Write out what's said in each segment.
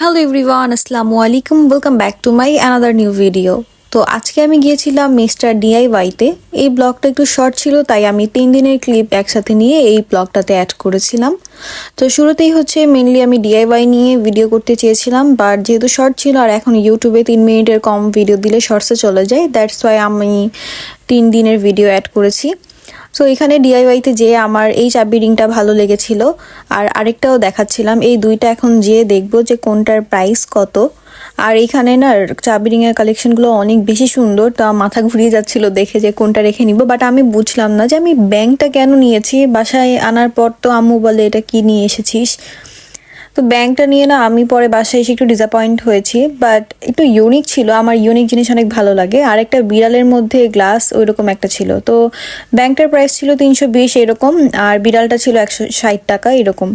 Hello everyone আসসালামু আলাইকুম welcome back to my another new video তো আজকে আমি গিয়েছিলাম মিস্টার ডিআইওয়াইতে এই ব্লগটা একটু শর্ট ছিল, তাই আমি তিন দিনের ক্লিপ একসাথে নিয়ে এই ব্লগটাতে অ্যাড করেছিলাম। তো শুরুতেই হচ্ছে মেনলি আমি ডিআইওয়াই নিয়ে ভিডিও করতে চেয়েছিলাম বাট যেহেতু শর্ট ছিল আর এখন ইউটিউবে তিন মিনিটের কম ভিডিও দিলে শর্টসে চলে যায় দ্যাটস ওয়াই আমি তিন দিনের ভিডিও অ্যাড করেছি। সো এখানে ডিআইওয়াইতে যে আমার এই চাবি রিংটা ভালো লেগেছিল। আর আরেকটাও দেখাচ্ছিলাম। এই দুইটা এখন যেয়ে দেখব যে কোনটার প্রাইস কত। আর এইখানে না, চাবি রিংয়ের কালেকশনগুলো অনেক বেশি সুন্দর। তা মাথা ঘুরিয়ে যাচ্ছিল দেখে যে কোনটা রেখে নিব। বাট আমি বুঝলাম না যে আমি ব্যাংকটা কেন নিয়েছি? বাসায় আনার পর তো আম্মু বলে, এটা কি নিয়ে এসেছিস? তো ব্যাংকটা নিয়ে না আমি পরে বাসায় এসে একটু ডিসঅ্যাপয়েন্ট হয়েছি বাট একটু ইউনিক ছিল। আমার ইউনিক জিনিস অনেক ভালো লাগে। আর একটা বিড়ালের মধ্যে গ্লাস ওইরকম একটা ছিল। তো ব্যাংকটার প্রাইস ছিল তিনশো বিশ এরকম, আর বিড়ালটা ছিল একশো ষাট টাকা এরকম।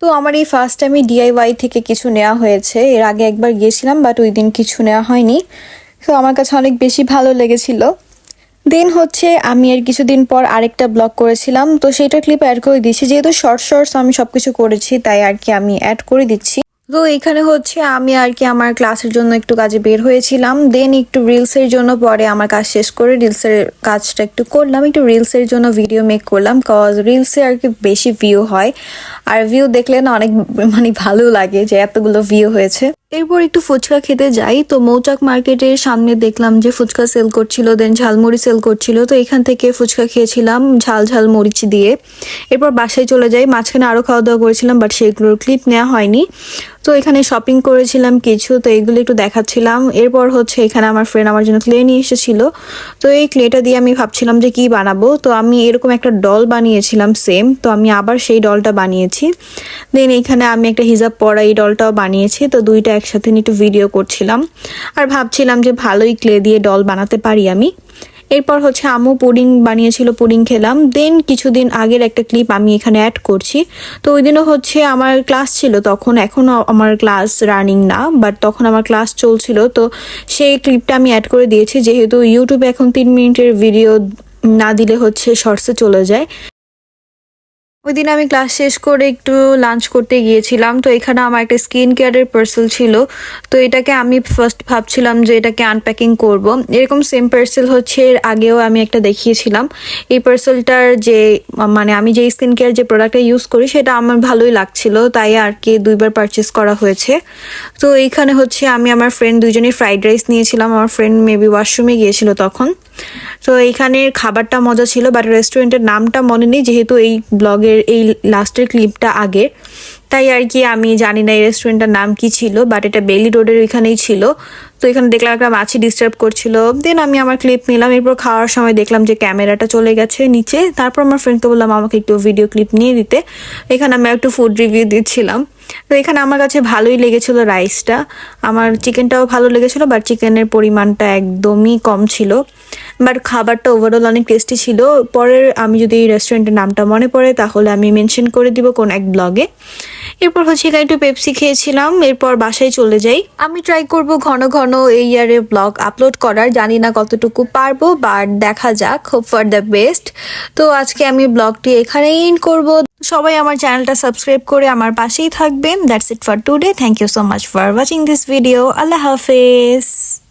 তো আমার এই ফার্স্ট আমি ডিআইওয়াই থেকে কিছু নেওয়া হয়েছে। এর আগে একবার গিয়েছিলাম বাট ওই দিন কিছু নেওয়া হয়নি। তো আমার কাছে অনেক বেশি ভালো লেগেছিল। দেন হচ্ছে, আমি এর কিছুদিন পর আরেকটা ব্লগ করেছিলাম। তো সেইটা ক্লিপ অ্যাড করে দিচ্ছি যেহেতু শর্ট শর্টস আমি সবকিছু করেছি, তাই আর কি আমি অ্যাড করে দিচ্ছি। তো এখানে হচ্ছে, আমি আর কি আমার ক্লাসের জন্য একটু কাজে বের হয়েছিলাম। দেন একটু রিলসের জন্য পরে আমার কাজ শেষ করে রিলসের কাজটা একটু করলাম। একটু রিলসের জন্য ভিডিও মেক করলাম কজ রিলসে আর কি বেশি ভিউ হয়। আর ভিউ দেখলে না অনেক মানে ভালো লাগে যে এতগুলো ভিউ হয়েছে। এরপর একটু ফুচকা খেতে যাই। তো মৌচাক মার্কেটের সামনে দেখলাম যে ফুচকা সেল করছিল দেন ঝালমুড়ি সেল করছিল। তো এখান থেকে ফুচকা খেয়েছিলাম, ঝাল ঝাল মরিচ দিয়ে। এরপর বাসায় চলে যাই। মাঝখানে আরও খাওয়া দাওয়া করেছিলাম বাট সেগুলোর ক্লিপ নেওয়া হয়নি। তো এখানে শপিং করেছিলাম কিছু, তো এগুলো একটু দেখাচ্ছিলাম। এরপর হচ্ছে এখানে আমার ফ্রেন্ড আমার জন্য ক্লে নিয়ে এসেছিল। তো এই ক্লেটা দিয়ে আমি ভাবছিলাম যে কি বানাবো? তো আমি এরকম একটা ডল বানিয়েছিলাম সেম তো আমি আবার সেই ডলটা বানিয়েছি। দেন এখানে আমি একটা হিজাব পরা এই ডলটাও বানিয়েছি, তো দুইটা একসাথে নিয়ে একটু ভিডিও করছিলাম। আর ভাবছিলাম যে ভালোই ক্লে দিয়ে ডল বানাতে পারি আমি। এরপর হচ্ছে আমু পুডিং বানিয়েছিল, পুডিং খেলাম। দেন কিছুদিন আগের একটা ক্লিপ আমি এখানে অ্যাড করছি। তো ওই দিনও হচ্ছে আমার ক্লাস ছিল, তখন এখনও আমার ক্লাস রানিং না বাট তখন আমার ক্লাস চলছিল। তো সেই ক্লিপটা আমি অ্যাড করে দিয়েছি, যেহেতু ইউটিউবে এখন তিন মিনিটের ভিডিও না দিলে হচ্ছে শর্টসে চলে যায়। ওই দিন আমি ক্লাস শেষ করে একটু লাঞ্চ করতে গিয়েছিলাম। তো এখানে আমার একটা স্কিন কেয়ারের পার্সেল ছিল। তো এটাকে আমি ফার্স্ট ভাবছিলাম যে এটাকে আনপ্যাকিং করব। এরকম সেম পার্সেল হচ্ছে, এর আগেও আমি একটা দেখিয়েছিলাম। এই পার্সেলটার যে মানে আমি যে স্কিন কেয়ার যে প্রোডাক্টটা ইউজ করি, সেটা আমার ভালোই লাগছিল। তাই আর কি দুইবার পারচেস করা হয়েছে। তো এইখানে হচ্ছে আমি আমার ফ্রেন্ড দুজনেই ফ্রাইড রাইস নিয়েছিলাম। আমার ফ্রেন্ড মেবি ওয়াশরুমে গিয়েছিল তখন। তো এইখানের খাবারটা মজা ছিল বাট রেস্টুরেন্টের নামটা মনে নেই, যেহেতু এই ব্লগের এই লাস্টের ক্লিপটা আগের। তাই আর কি আমি জানি না এই রেস্টুরেন্টটার নাম কি ছিল বাট এটা বেলি রোডের ওইখানেই ছিল। তো এখানে দেখলাম একটা মাছি ডিস্টার্ব করছিল। দেন আমি আমার ক্লিপ নিলাম, এরপর খাওয়ার সময় দেখলাম যে ক্যামেরাটা চলে গেছে নিচে। তারপর আমার ফ্রেন্ডকে বললাম আমাকে একটু ভিডিও ক্লিপ নিয়ে দিতে। এখানে আমি একটু ফুড রিভিউ দিচ্ছিলাম। তো এখানে আমার কাছে ভালোই লেগেছিল রাইসটা আমার চিকেনটাও ভালো লেগেছিল বাট চিকেনের পরিমাণটা একদমই কম ছিল। বাট খাবারটা ওভারঅল অনেক টেস্টি ছিল। পরের আমি যদি এই রেস্টুরেন্টের নামটা মনে পড়ে, তাহলে আমি মেনশন করে দিব কোন এক ব্লগে এরপর হচ্ছে এখানে একটু পেপসি খেয়েছিলাম, এরপর বাসায় চলে যাই। আমি ট্রাই করব ঘন ঘন এই ইয়ারে ব্লগ আপলোড করার, জানি না কতটুকু পারব বাট দেখা যাক হোপ ফর দ্য বেস্ট তো আজকে আমি ব্লগটি এখানেই ইন করব। সবাই আমার চ্যানেলটা সাবস্ক্রাইব করে আমার পাশেই থাকবেন। That's it for today thank you so much for watching this video আল্লাহ হাফেজ।